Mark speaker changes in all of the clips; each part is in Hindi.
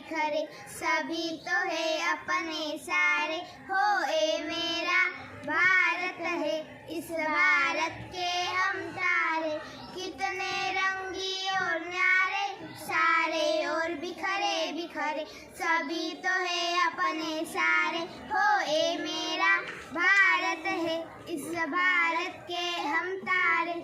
Speaker 1: बिखरे, सभी तो है अपने सारे। हो ए मेरा भारत है, इस भारत के हम तारे। कितने रंगी और न्यारे, सारे और बिखरे बिखरे। सभी तो है अपने सारे। हो ए मेरा भारत है, इस भारत के हम तारे।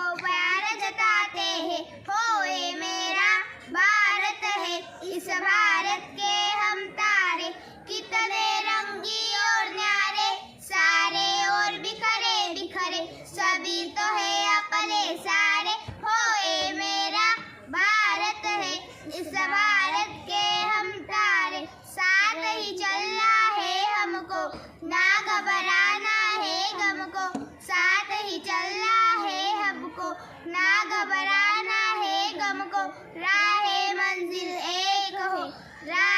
Speaker 1: प्यार जताते हैं। हो ए मेरा भारत है, इस भारत के हम तारे। कितने रंगी और न्यारे, सारे और बिखरे बिखरे। सभी तो है अपने सारे। हो ए मेरा भारत है, इस भारत के हम तारे। साथ ही चलना है हमको, ना ना घबराना है गम को राह मंजिल एक हो। राहे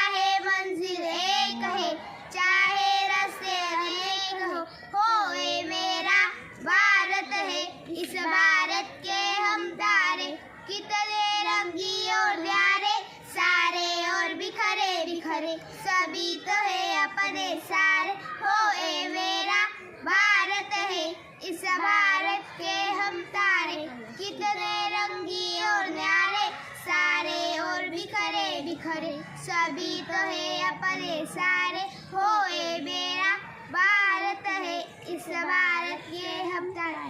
Speaker 1: इस भारत के हम तारे, कितने रंगी और न्यारे, सारे और बिखरे बिखरे, सभी तो है अपने सारे। होए मेरा भारत है, इस भारत के हम तारे।